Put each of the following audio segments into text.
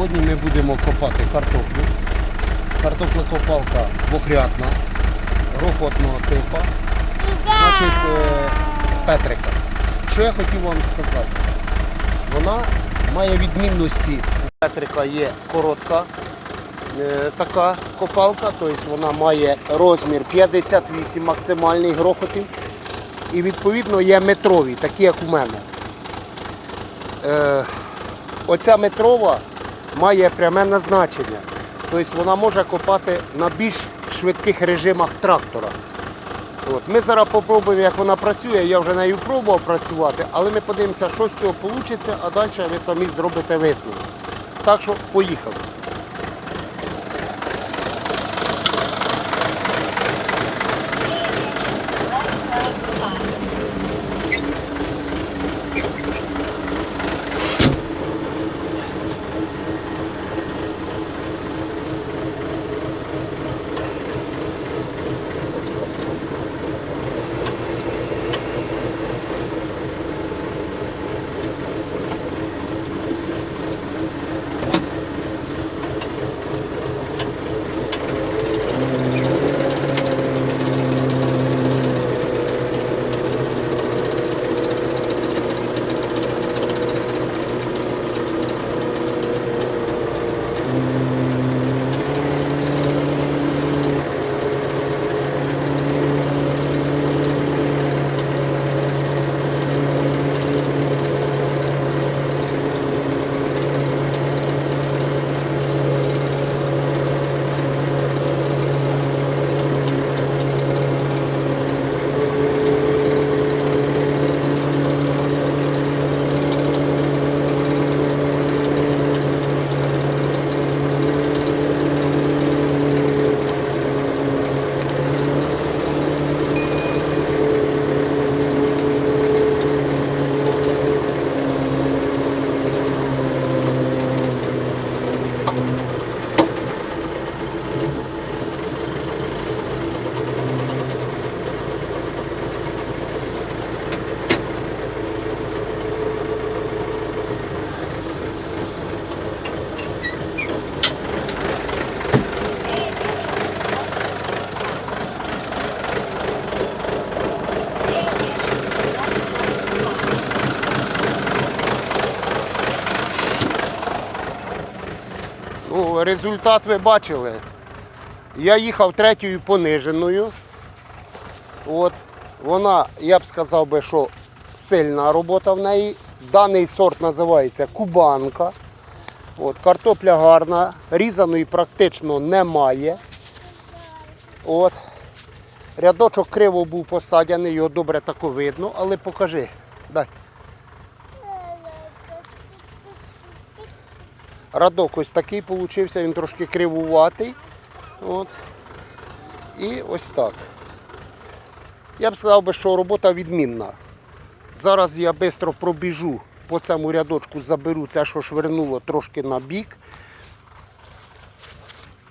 Сьогодні ми будемо копати картоплю. Картоплекопалка двохрядна, рокотного типу. Значить, е, Петрика. Що я хотів вам сказати? Вона має відмінності. У Петрика є коротка е, така копалка, тобто вона має розмір 58 максимальний грохотів. І відповідно є метрові, такі як у мене. Е, оця метрова має пряме назначення. Тобто вона може копати на більш швидких режимах трактора. От. Ми зараз попробуємо, як вона працює. Я вже нею пробував працювати, але ми подивимося, що з цього вийде, а далі ви самі зробите висновок. Так що поїхали. Результат ви бачили. Я їхав третьою пониженою. От. Вона, я б сказав би, що сильна робота в неї. Даний сорт називається кубанка. От, картопля гарна, різаної практично немає. От. Рядочок криво був посадяний, його добре тако видно, але покажи. Дай. Радок ось такий получився, він трошки кривуватий. От. І ось так. Я б сказав би, що робота відмінна. Зараз я швидко пробіжу по цьому рядочку, заберу це, що швернуло трошки на бік.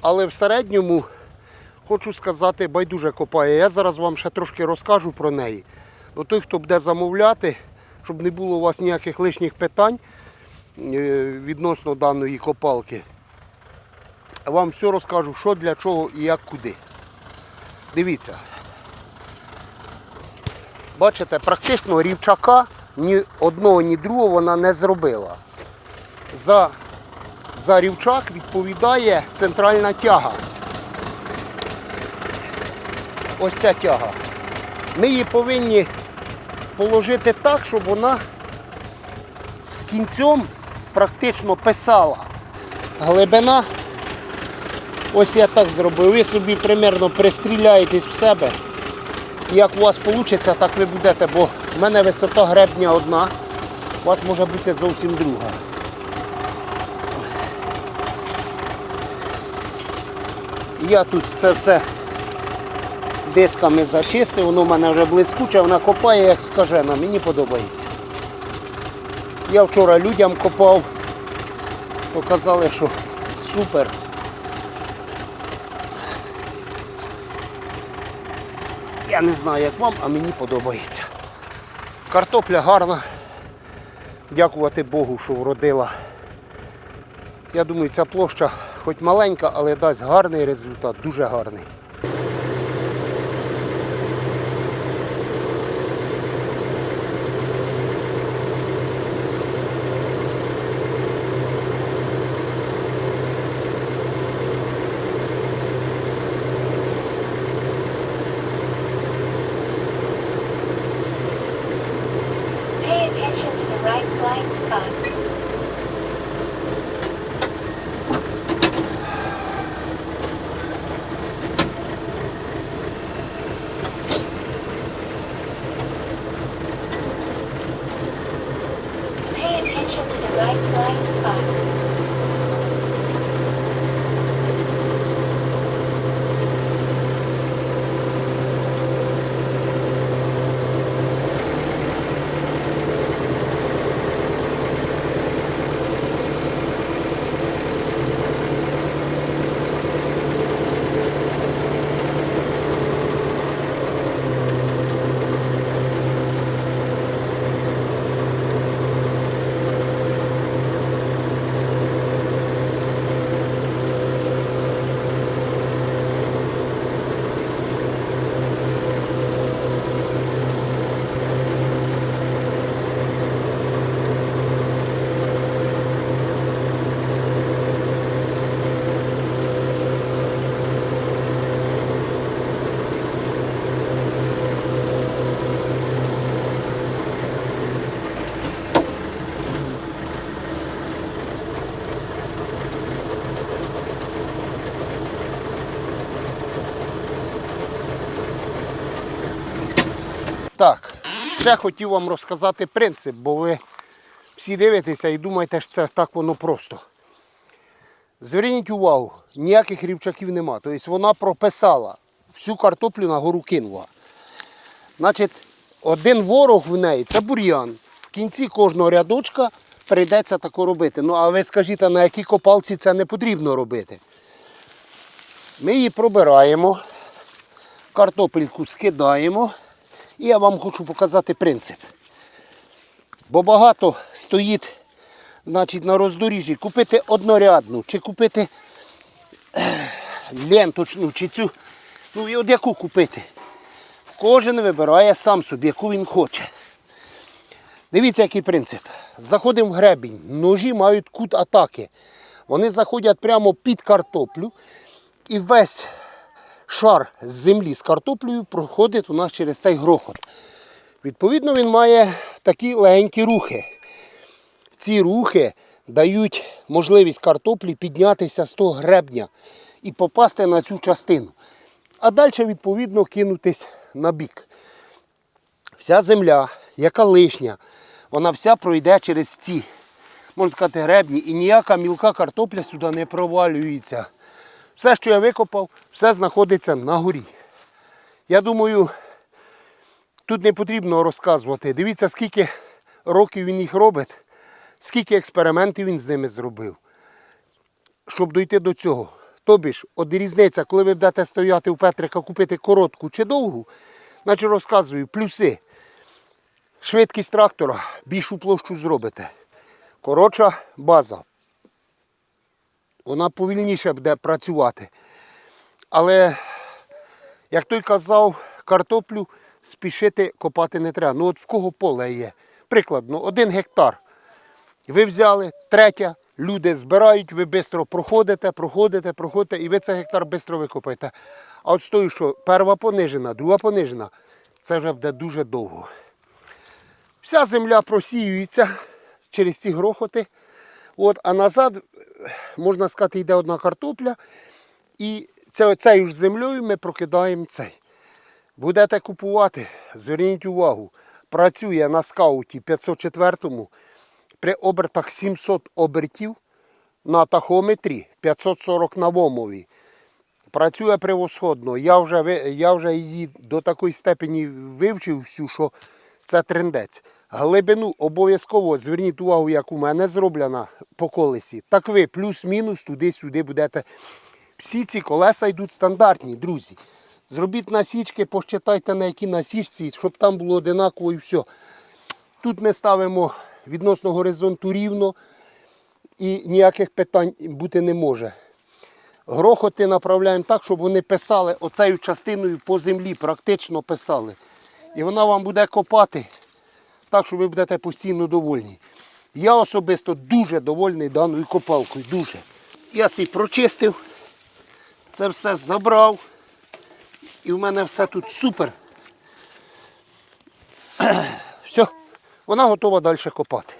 Але в середньому хочу сказати, байдуже копає. Я зараз вам ще трошки розкажу про неї. До той, хто буде замовляти, щоб не було у вас ніяких лишніх питань відносно даної копалки. Вам все розкажу, що для чого і як куди. Дивіться. Бачите, практично рівчака ні одного, ні другого вона не зробила. За, за рівчак відповідає центральна тяга. Ось ця тяга. Ми її повинні положити так, щоб вона кінцем практично писала. Глибина, ось я так зробив. Ви собі примерно пристріляєтесь в себе. Як у вас вийде, так ви будете, бо в мене висота гребня одна, у вас може бути зовсім друга. Я тут це все дисками зачистив, воно в мене вже блискуче, вона копає, як скажена, мені подобається. Я вчора людям копав, показали, що супер. Я не знаю, як вам, а мені подобається. Картопля гарна. Дякувати Богу, що вродила Я думаю, ця площа хоч маленька, але дасть гарний результат, дуже гарний. Так, ще хотів вам розказати принцип, бо ви всі дивитеся і думаєте, що це так воно просто. Зверніть увагу, ніяких рівчаків нема. Тобто вона прописала, всю картоплю на гору кинула. Значить, один ворог в неї це бур'ян. В кінці кожного рядочка прийдеться тако робити. Ну, а ви скажіть, на якій копалці це не потрібно робити? Ми її пробираємо, картопельку скидаємо. І я вам хочу показати принцип. Бо багато стоїть значить, на роздоріжжі купити однорядну, чи купити ленточну, чи цю. Ну і от яку купити. Кожен вибирає сам собі, яку він хоче. Дивіться, який принцип. Заходимо в гребінь. Ножі мають кут атаки. Вони заходять прямо під картоплю і весь шар з землі з картоплею проходить у нас через цей грохот. Відповідно, він має такі легенькі рухи. Ці рухи дають можливість картоплі піднятися з того гребня і попасти на цю частину. А далі, відповідно, кинутись на бік. Вся земля, яка лишня, вона вся пройде через ці, можна сказати, гребні, і ніяка мілка картопля сюди не провалюється. Все, що я викопав, все знаходиться на горі. Я думаю, тут не потрібно розказувати. Дивіться, скільки років він їх робить, скільки експериментів він з ними зробив, щоб дойти до цього. Тобі ж, от різниця, коли ви будете стояти у Петрика купити коротку чи довгу, значить розказую, плюси. Швидкість трактора, більшу площу зробите. Коротша база, вона повільніше буде працювати. Але, як той казав, картоплю спішити копати не треба. Ну от в кого поле є. Прикладно, один гектар. Ви взяли, третя, люди збирають, ви швидко проходите, проходите, проходите, і ви цей гектар швидко викопаєте. А от з тою, що перша понижена, друга понижена, це вже буде дуже довго. Вся земля просіюється через ці грохоти. От, а назад, можна сказати, йде одна картопля. І цією ж землею ми прокидаємо цей. Будете купувати, зверніть увагу, працює на скауті 504 при обертах 700 обертів на тахометрі 540 на вомові. Працює превосходно. Я вже, я вже її до такої степені вивчив всю, що це трендець. Глибину обов'язково зверніть увагу, як у мене зроблена по колесі. Так ви плюс-мінус туди-сюди будете. Всі ці колеса йдуть стандартні, друзі. Зробіть насічки, посчитайте на які насічці, щоб там було одинаково і все. Тут ми ставимо відносно горизонту рівно. і ніяких питань бути не може. Грохоти направляємо так, щоб вони писали оцею частиною по землі, практично писали. І вона вам буде копати так, що ви будете постійно довольні. Я особисто дуже довольний даною копалкою. Дуже. Я свій прочистив, це все забрав. І в мене все тут супер. Все, вона готова далі копати.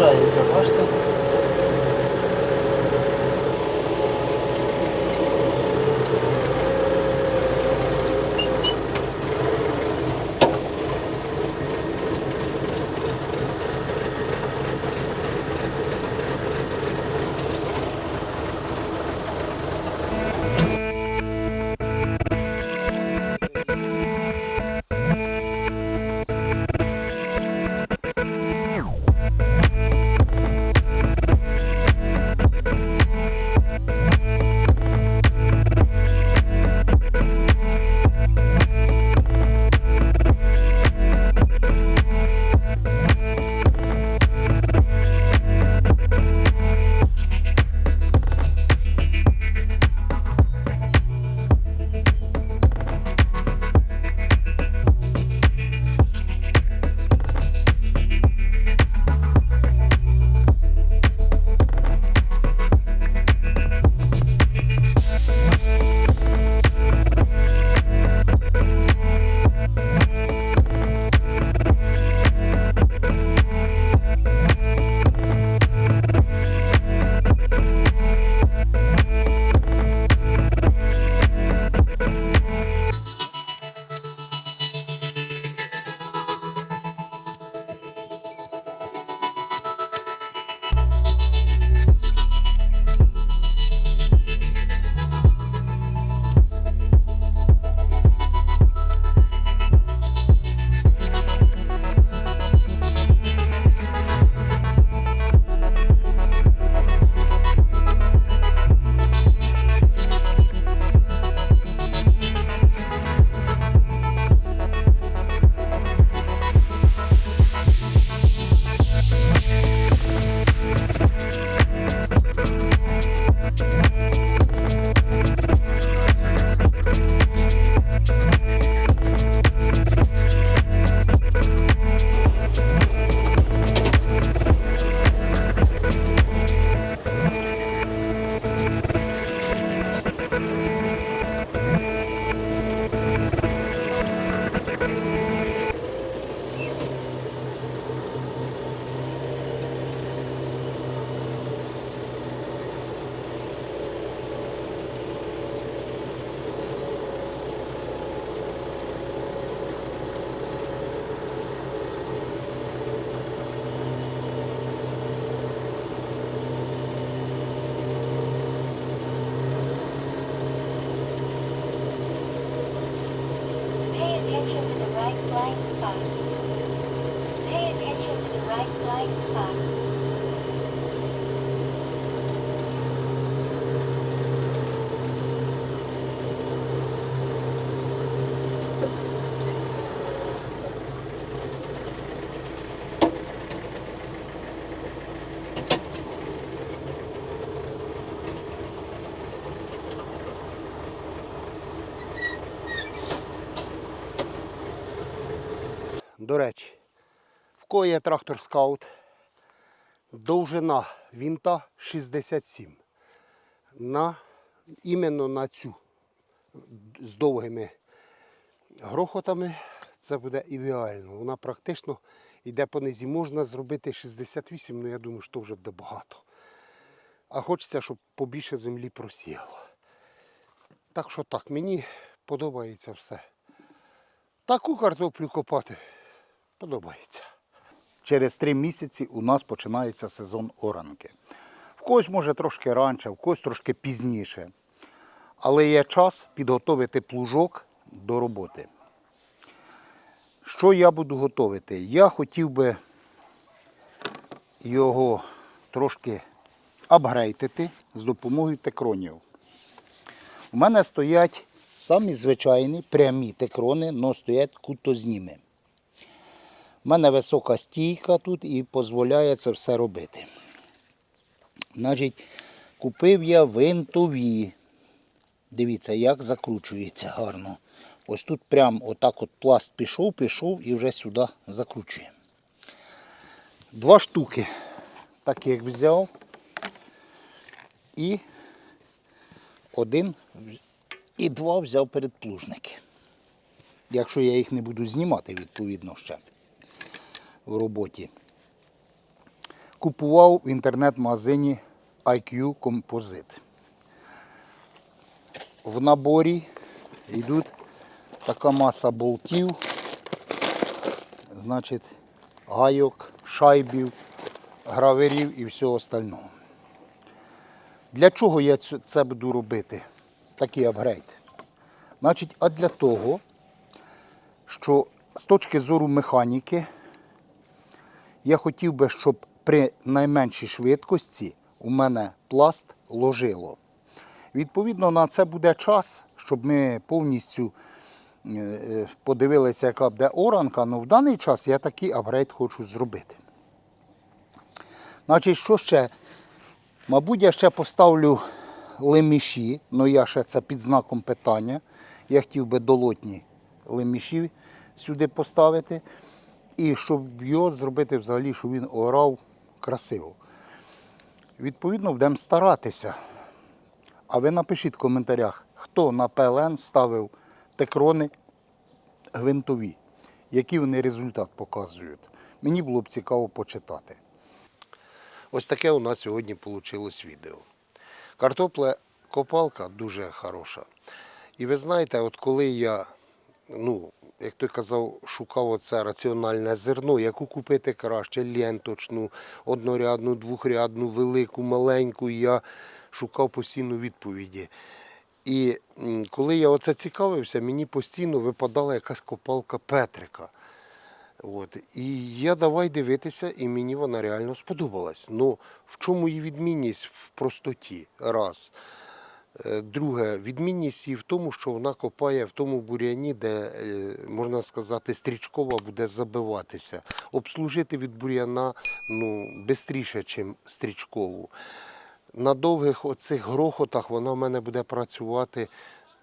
Виходить, бачите? До речі, в кого є трактор скаут, довжина вінта 67. На, іменно на цю з довгими грохотами це буде ідеально. Вона практично йде по низі. Можна зробити 68, але я думаю, що вже буде багато. А хочеться, щоб побільше землі просіяло. Так що так, мені подобається все. Таку картоплю копати подобається. Через три місяці у нас починається сезон оранки. В когось може трошки раніше, в когось трошки пізніше. Але є час підготовити плужок до роботи. Що я буду готувати? Я хотів би його трошки апгрейтити з допомогою текронів. У мене стоять самі звичайні прямі текрони, але стоять кутозніми. У мене висока стійка тут і дозволяє це все робити. Значить, купив я винтові. Дивіться, як закручується гарно. Ось тут прям отак от пласт пішов, пішов і вже сюди закручує. Два штуки таких взяв. І один і два взяв передплужники. Якщо я їх не буду знімати, відповідно, ще в роботі. Купував в інтернет-магазині IQ Composite. В наборі йдуть така маса болтів, значить, гайок, шайбів, граверів і всього остального. Для чого я це буду робити? Такий апгрейд. Значить, а для того, що з точки зору механіки я хотів би, щоб при найменшій швидкості у мене пласт ложило. Відповідно, на це буде час, щоб ми повністю е, е, подивилися, яка буде оранка. Ну в даний час я такий апгрейд хочу зробити. Значить, що ще? Мабуть, я ще поставлю леміші, але я ще це під знаком питання. Я хотів би долотні леміші сюди поставити. І щоб його зробити взагалі, щоб він орав красиво. Відповідно, будемо старатися. А ви напишіть в коментарях, хто на ПЛН ставив текрони гвинтові, який вони результат показують. Мені було б цікаво почитати. Ось таке у нас сьогодні вийшло відео. Картопля копалка дуже хороша. І ви знаєте, от коли я, ну, як той казав, шукав оце раціональне зерно, яку купити краще, ленточну, однорядну, двохрядну, велику, маленьку, я шукав постійно відповіді. І коли я оце цікавився, мені постійно випадала якась копалка Петрика. От. І я давай дивитися, і мені вона реально сподобалась. Ну, в чому її відмінність в простоті? Раз. Е, Друге, відмінність її в тому, що вона копає в тому бур'яні, де, е, можна сказати, стрічкова буде забиватися. Обслужити від бур'яна ну, швидше, ніж стрічкову. На довгих оцих грохотах вона в мене буде працювати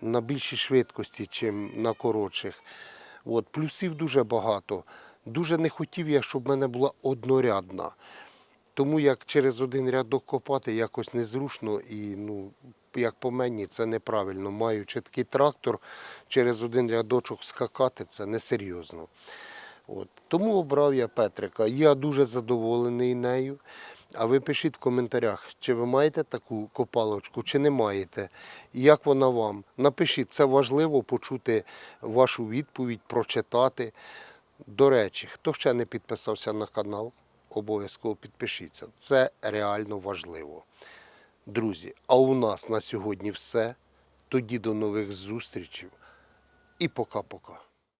на більшій швидкості, ніж на коротших. От, плюсів дуже багато. Дуже не хотів я, щоб в мене була однорядна. Тому як через один рядок копати якось незручно і, ну, як по мені, це неправильно. Маючи такий трактор, через один рядочок скакати це несерйозно. От. Тому обрав я Петрика. Я дуже задоволений нею. А ви пишіть в коментарях, чи ви маєте таку копалочку, чи не маєте. Як вона вам? Напишіть, це важливо почути вашу відповідь, прочитати. До речі, хто ще не підписався на канал, обов'язково підпишіться. Це реально важливо. Друзі, а у нас на сьогодні все. Тоді до нових зустрічей і пока-пока.